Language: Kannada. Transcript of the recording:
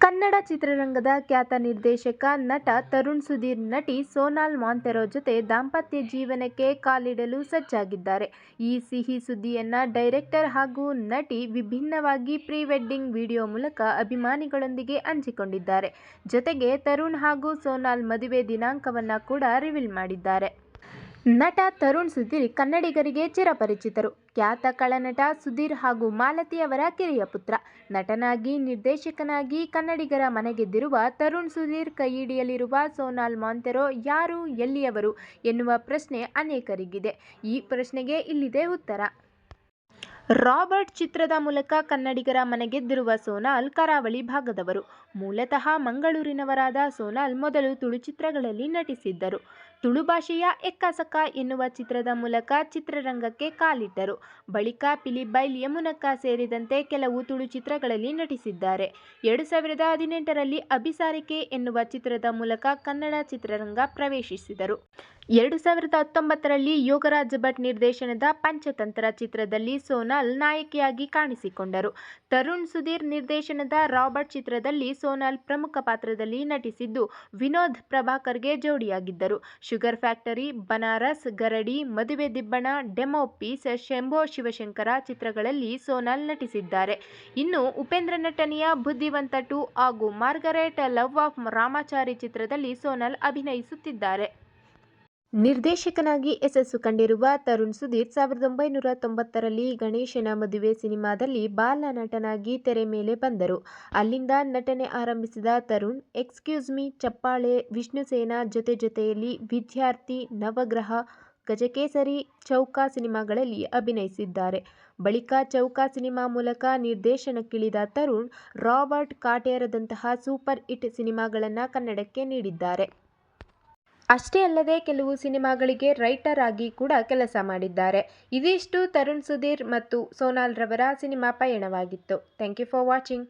ಕನ್ನಡ ಚಿತ್ರರಂಗದ ಖ್ಯಾತ ನಿರ್ದೇಶಕ, ನಟ ತರುಣ್ ಸುಧೀರ್ ನಟಿ ಸೋನಾಲ್ ಮಾಂತೆರೊ ಜೊತೆ ದಾಂಪತ್ಯ ಜೀವನಕ್ಕೆ ಕಾಲಿಡಲು ಸಜ್ಜಾಗಿದ್ದಾರೆ. ಈ ಸಿಹಿ ಸುದ್ದಿಯನ್ನ ಡೈರೆಕ್ಟರ್ ಹಾಗೂ ನಟಿ ವಿಭಿನ್ನವಾಗಿ ಪ್ರೀ ವೆಡ್ಡಿಂಗ್ ವಿಡಿಯೋ ಮೂಲಕ ಅಭಿಮಾನಿಗಳೊಂದಿಗೆ ಹಂಚಿಕೊಂಡಿದ್ದಾರೆ. ಜೊತೆಗೆ ತರುಣ್ ಹಾಗೂ ಸೋನಾಲ್ ಮದುವೆ ದಿನಾಂಕವನ್ನ ಕೂಡ ರಿವೀಲ್ ಮಾಡಿದ್ದಾರೆ. ನಟ ತರುಣ್ ಸುಧೀರ್ ಕನ್ನಡಿಗರಿಗೆ ಚಿರಪರಿಚಿತರು. ಖ್ಯಾತ ಕಳನಟ ಸುಧೀರ್ ಹಾಗೂ ಮಾಲತಿ ಅವರ ಕಿರಿಯ ಪುತ್ರ. ನಟನಾಗಿ, ನಿರ್ದೇಶಕನಾಗಿ ಕನ್ನಡಿಗರ ಮನೆಗೆದ್ದಿರುವ ತರುಣ್ ಸುಧೀರ್ ಕೈಯಿಡಿಯಲಿರುವ ಸೋನಾಲ್ ಮಾಂತೆರೋ ಯಾರು, ಎಲ್ಲಿಯವರು ಎನ್ನುವ ಪ್ರಶ್ನೆ ಅನೇಕರಿಗಿದೆ. ಈ ಪ್ರಶ್ನೆಗೆ ಇಲ್ಲಿದೆ ಉತ್ತರ. ರಾಬರ್ಟ್ ಚಿತ್ರದ ಮೂಲಕ ಕನ್ನಡಿಗರ ಮನಗೆದ್ದಿರುವ ಸೋನಾಲ್ ಕರಾವಳಿ ಭಾಗದವರು. ಮೂಲತಃ ಮಂಗಳೂರಿನವರಾದ ಸೋನಾಲ್ ಮೊದಲು ತುಳು ಚಿತ್ರಗಳಲ್ಲಿ ನಟಿಸಿದ್ದರು. ತುಳು ಭಾಷೆಯ ಎಕ್ಕಸಕ ಎನ್ನುವ ಚಿತ್ರದ ಮೂಲಕ ಚಿತ್ರರಂಗಕ್ಕೆ ಕಾಲಿಟ್ಟರು. ಬಳಿಕ ಪಿಲಿಬೈಲ್, ಯಮುನಕ್ಕ ಸೇರಿದಂತೆ ಕೆಲವು ತುಳು ಚಿತ್ರಗಳಲ್ಲಿ ನಟಿಸಿದ್ದಾರೆ. ಎರಡು ಸಾವಿರದ ಹದಿನೆಂಟರಲ್ಲಿ ಅಭಿಸಾರಿಕೆ ಎನ್ನುವ ಚಿತ್ರದ ಮೂಲಕ ಕನ್ನಡ ಚಿತ್ರರಂಗ ಪ್ರವೇಶಿಸಿದರು. ಎರಡು ಸಾವಿರದ ಹತ್ತೊಂಬತ್ತರಲ್ಲಿ ಯೋಗರಾಜ್ ಭಟ್ ನಿರ್ದೇಶನದ ಪಂಚತಂತ್ರ ಚಿತ್ರದಲ್ಲಿ ಸೋನಾಲ್ ನಾಯಕಿಯಾಗಿ ಕಾಣಿಸಿಕೊಂಡರು. ತರುಣ್ ಸುಧೀರ್ ನಿರ್ದೇಶನದ ರಾಬರ್ಟ್ ಚಿತ್ರದಲ್ಲಿ ಸೋನಾಲ್ ಪ್ರಮುಖ ಪಾತ್ರದಲ್ಲಿ ನಟಿಸಿದ್ದು, ವಿನೋದ್ ಪ್ರಭಾಕರ್ಗೆ ಜೋಡಿಯಾಗಿದ್ದರು. ಶುಗರ್ ಫ್ಯಾಕ್ಟರಿ, ಬನಾರಸ್, ಗರಡಿ, ಮದುವೆ ದಿಬ್ಬಣ, ಡೆಮೋ ಪೀಸ್, ಶಂಭೋ ಶಿವಶಂಕರ ಚಿತ್ರಗಳಲ್ಲಿ ಸೋನಾಲ್ ನಟಿಸಿದ್ದಾರೆ. ಇನ್ನು ಉಪೇಂದ್ರ ನಟನೆಯ ಬುದ್ಧಿವಂತ ಟು ಹಾಗೂ ಮಾರ್ಗರೆಟ್ ಲವ್ ಆಫ್ ರಾಮಾಚಾರಿ ಚಿತ್ರದಲ್ಲಿ ಸೋನಾಲ್ ಅಭಿನಯಿಸುತ್ತಿದ್ದಾರೆ. ನಿರ್ದೇಶಕನಾಗಿ ಯಶಸ್ಸು ಕಂಡಿರುವ ತರುಣ್ ಸುಧೀರ್ ಸಾವಿರದ ಒಂಬೈನೂರ ತೊಂಬತ್ತರಲ್ಲಿ ಗಣೇಶನ ಮದುವೆ ಸಿನಿಮಾದಲ್ಲಿ ಬಾಲ ನಟನಾಗಿ ತೆರೆ ಮೇಲೆ ಬಂದರು. ಅಲ್ಲಿಂದ ನಟನೆ ಆರಂಭಿಸಿದ ತರುಣ್ ಎಕ್ಸ್ಕ್ಯೂಸ್ ಮಿ, ಚಪ್ಪಾಳೆ, ವಿಷ್ಣುಸೇನಾ ಜೊತೆ ಜೊತೆಯಲ್ಲಿ ವಿದ್ಯಾರ್ಥಿ, ನವಗ್ರಹ, ಗಜಕೇಸರಿ, ಚೌಕಾ ಸಿನಿಮಾಗಳಲ್ಲಿ ಅಭಿನಯಿಸಿದ್ದಾರೆ. ಬಳಿಕ ಚೌಕಾ ಸಿನಿಮಾ ಮೂಲಕ ನಿರ್ದೇಶನಕ್ಕಿಳಿದ ತರುಣ್, ರಾಬರ್ಟ್, ಕಾಟೇರದಂತಹ ಸೂಪರ್ ಹಿಟ್ ಸಿನಿಮಾಗಳನ್ನು ಕನ್ನಡಕ್ಕೆ ನೀಡಿದ್ದಾರೆ. ಅಷ್ಟೇ ಅಲ್ಲದೆ ಕೆಲವು ಸಿನಿಮಾಗಳಿಗೆ ರೈಟರ್ ಆಗಿ ಕೂಡ ಕೆಲಸ ಮಾಡಿದ್ದಾರೆ. ಇದಿಷ್ಟು ತರುಣ್ ಸುಧೀರ್ ಮತ್ತು ಸೋನಾಲ್ ರವರ cinema ಪಯಣವಾಗಿತ್ತು. Thank you for watching